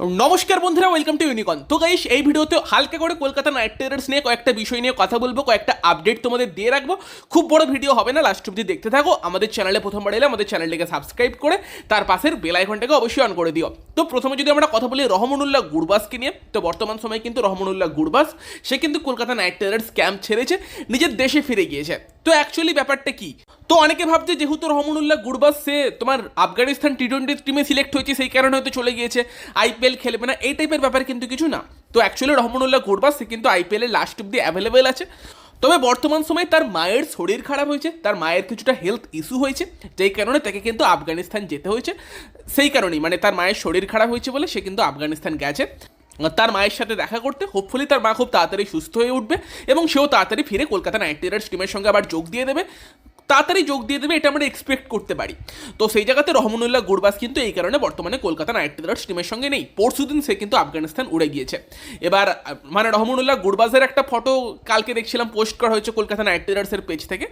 নমস্কার বন্ধুরা welcome to ইউনিকন তো গাইস এই ভিডিওতে হালকা করে কলকাতা নাইট রাইডার্স নিয়ে কয়েকটা বিষয় নিয়ে কথা বলব, কয়েকটা আপডেট তোমাদের দিয়ে রাখব। খুব বড় ভিডিও হবে না লাস্ট অব্দি দেখতে থাকো। আমাদের চ্যানেলে প্রথমবার এলে আমাদের চ্যানেলটিকে সাবস্ক্রাইব করে, তার পাশের বেল আইকনটাকে অবশ্যই অন করে দিও। তো প্রথমে যদি আমরা কথা বলি রহমানুল্লাহ গুরবাসকে নিয়ে, তো বর্তমান সময়ে কিন্তু রহমানুল্লাহ গুরবাস, সে কিন্তু কলকাতা নাইট রাইডার্স ক্যাম্প ছেড়েছে, নিজের দেশে ফিরে গিয়েছে। তো অ্যাকচুয়ালি ব্যাপারটা কি? তো অনেকে ভাবছে যেহেতু রহমানুল্লাহ গুরবাস সে তোমার আফগানিস্তান টি টোয়েন্টি টিমে সিলেক্ট হয়েছে, সেই কারণে হয়তো চলে গিয়েছে। আইপিএল খেলবে না, এই টাইপের ব্যাপার কিন্তু কিছু না। তো অ্যাকচুয়ালি রহমানুল্লাহ গুরবাস সে কিন্তু আইপিএল লাস্ট অব্দি অ্যাভেলেবেল আছে। তবে বর্তমান সময়ে তার মায়ের শরীর খারাপ হয়েছে, তার মায়ের কিছুটা হেলথ ইস্যু হয়েছে, যেই কারণে তাকে কিন্তু আফগানিস্তান যেতে হয়েছে। সেই কারণেই মানে তার মায়ের শরীর খারাপ হয়েছে বলে সে কিন্তু আফগানিস্তান গেছে। তার মায়ের সাথে দেখা করতে হোপফুলি তার মা খুব তাড়াতাড়ি সুস্থ হয়ে উঠবে এবং সেও তাড়াতাড়ি ফিরে কলকাতা নাইট রাইডার্স টিমের সঙ্গে আবার যোগ দিয়ে দেবে। তাড়াতাড়ি যোগ দিয়ে দেবে, এটা আমরা এক্সপেক্ট করতে পারি। তো সেই জায়গাতে রহমানুল্লাহ গুরবাস কিন্তু এই কারণে বর্তমানে কলকাতা নাইট রাইডার্স টিমের সঙ্গে নেই। পরশু দিন সে কিন্তু আফগানিস্তান উড়ে গিয়েছে। এবার মানে রহমানুল্লাহ গুরবাসের একটা ফটো কালকে দেখছিলাম পোস্ট করা হয়েছে কলকাতা নাইট রাইডার্সের পেজ থেকে।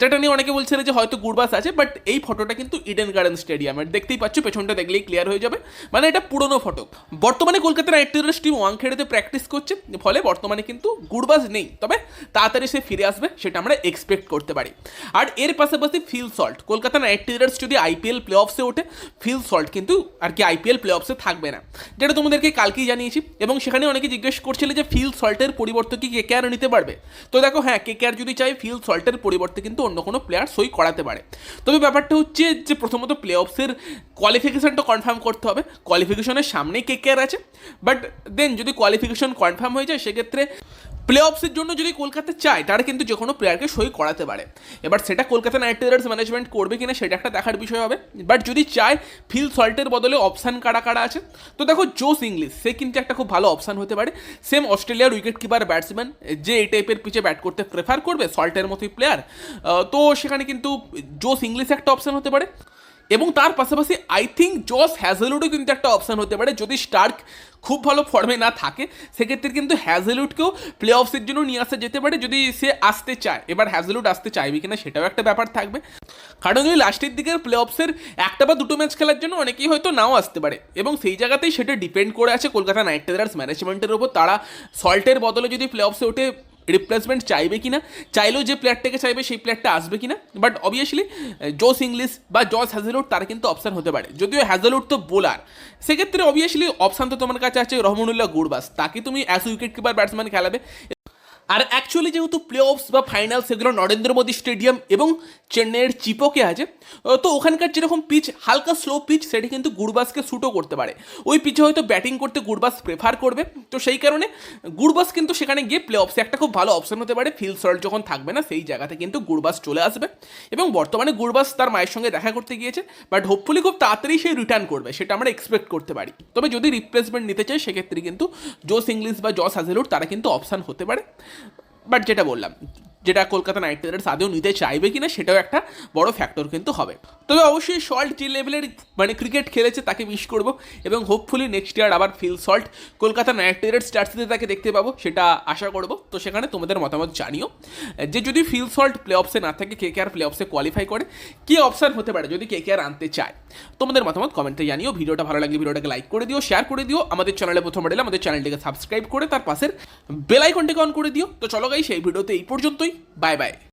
যেটা নিয়ে অনেকে বলছিল যে হয়তো গুরবাস আছে বাট এই ফটোটা কিন্তু ইডেন গার্ডেন স্টেডিয়ামের দেখতেই পাচ্ছ, পেছনটা দেখলেই ক্লিয়ার হয়ে যাবে। মানে এটা পুরনো ফটো বর্তমানে কলকাতা নাইট রাইডার্স টিম ওয়াংখেড়েতে প্র্যাকটিস করছে, ফলে বর্তমানে কিন্তু গুরবাজ নেই। তবে তাড়াতাড়ি সে ফিরে আসবে, সেটা আমরা এক্সপেক্ট করতে পারি। আর এর পাশাপাশি Phil Salt. Kolkata Knight Riders যদি আইপিএল প্লে অফসে ওঠে, ফিল সল্ট কিন্তু আর কি আইপিএল প্লে অফসে থাকবে না। যেটা তোমাদেরকে কালকেই জানিয়েছি এবং সেখানে অনেকে জিজ্ঞেস করছিল যে ফিল সল্টের পরিবর্তে কি কে আর নিতে পারবে? তো দেখো হ্যাঁ কে আর যদি চাই ফিল সল্টের পরিবর্তে কিন্তু অন্য কোনো প্লেয়ার সই করাতে পারে। তবে ব্যাপারটা হচ্ছে যে প্রথমত প্লে অফসের কোয়ালিফিকেশানটা কনফার্ম করতে হবে। কোয়ালিফিকেশনের সামনেই কে কে আছে। বাট দেন যদি কোয়ালিফিকেশন কনফার্ম হয়ে যায়, সেক্ষেত্রে প্লে অফসের জন্য যদি কলকাতা চায়, তারা কিন্তু যে কোনো প্লেয়ারকে সই করাতে পারে। এবার সেটা কলকাতা নাইট রাইডার্স ম্যানেজমেন্ট করবে কিনা, সেটা একটা দেখার বিষয় হবে। বাট যদি চায় ফিল সল্টের বদলে অপশান কারা কারা আছে? তো দেখো জোস ইংলিশ সে কিন্তু একটা খুব ভালো অপশান হতে পারে। সেম অস্ট্রেলিয়ার উইকেট কিপার ব্যাটসম্যান যে এই টাইপের পিচে ব্যাট করতে প্রেফার করবে সল্টের মতোই প্লেয়ার তো সেখানে কিন্তু জোস ইংলিশ একটা অপশান হতে পারে। এবং তার পাশাপাশি আই থিঙ্ক জস হ্যাজেলুডও কিন্তু একটা অপশান হতে পারে। যদি স্টার্ক খুব ভালো ফর্মে না থাকে, সেক্ষেত্রে কিন্তু হ্যাজেলুডকেও প্লে অফসের জন্য নিয়ে আসা যেতে পারে যদি সে আসতে চায়। এবার হ্যাজেলুড আসতে চাইবে কিনা সেটাও একটা ব্যাপার থাকবে। কারণ ওই লাস্টের দিকের প্লে অফসের একটা বা দুটো ম্যাচ খেলার জন্য অনেকেই হয়তো নাও আসতে পারে। এবং সেই জায়গাতেই সেটা ডিপেন্ড করে আছে কলকাতা নাইট রাইডার্স ম্যানেজমেন্টের ওপর। তারা সল্টের বদলে যদি প্লে অফসে ওঠে রিপ্লেসমেন্ট চাইবে কি না চাইলেও যে প্লেয়ারটাকে চাইবে সেই প্লেয়ারটা আসবে কি না বাট অবভিয়াসলি জোস ইংলিশ বা জস হ্যাজেলউড তারা কিন্তু অপশান হতে পারে। যদিও হ্যাজেলউড তো বোলার সেক্ষেত্রে অবভিয়াসলি অপশান তো তোমার কাছে আছে রহমানুল্লাহ গুরবাস, তাকে তুমি অ্যাস উইকেট কিপার ব্যাটসম্যান খেলাবে। আর অ্যাকচুয়ালি যেহেতু প্লে অফস বা ফাইনাল সেগুলো নরেন্দ্র মোদী স্টেডিয়াম এবং চেন্নাইয়ের চিপোকে আছে তো ওখানকার যেরকম পিচ হালকা স্লো পিচ সেটি কিন্তু গুরবাসকে শ্যুটও করতে পারে। ওই পিচে হয়তো ব্যাটিং করতে গুরবাস প্রেফার করবে। তো সেই কারণে গুরবাস কিন্তু সেখানে গিয়ে প্লে অফসে একটা খুব ভালো অপশন হতে পারে ফিল সল্ট যখন থাকবে না, সেই জায়গাতে কিন্তু গুরবাস চলে আসবে। এবং বর্তমানে গুরবাস তার মায়ের সঙ্গে দেখা করতে গিয়েছে বাট হোপফুলি খুব তাড়াতাড়ি সেই রিটার্ন করবে, সেটা আমরা এক্সপেক্ট করতে পারি। তবে যদি রিপ্লেসমেন্ট নিতে চাই সেক্ষেত্রে কিন্তু জোস ইংলিশ বা জস হাজেলুড তারা কিন্তু অপশান হতে পারে। বাট যেটা বললাম যেটা কলকাতা নাইট রাইডার্স আদেও নিতে চাইবে কিনা সেটাও একটা বড় ফ্যাক্টর কিন্তু হবে। তবে অবশ্যই সল্ট যে লেভেলের মানে ক্রিকেট খেলেছে তাকে মিস করব এবং হোপফুলি নেক্সট ইয়ার আবার Phil Salt Kolkata Knight Riders স্টার্সিতে তাকে দেখতে পাবো সেটা আশা করব। তো সেখানে তোমাদের মতামত জানিও। যে যদি ফিল সল্ট প্লে অফসে না থাকে কে কে আর প্লে অফসে কোয়ালিফাই করে, কি অপশান হতে পারে যদি কে কে আর আনতে চায়? তোমাদের মতামত কমেন্টে জানিও। ভিডিওটা ভালো লাগলে ভিডিওটাকে লাইক করে দিও শেয়ার করে দিও। আমাদের চ্যানেলে প্রথম আমাদের চ্যানেলটিকে সাবস্ক্রাইব করে তার পাশের বেল আইকনটিকে অন করে দিও। তো চলো গাই সেই ভিডিওতে এই পর্যন্তই। Bye bye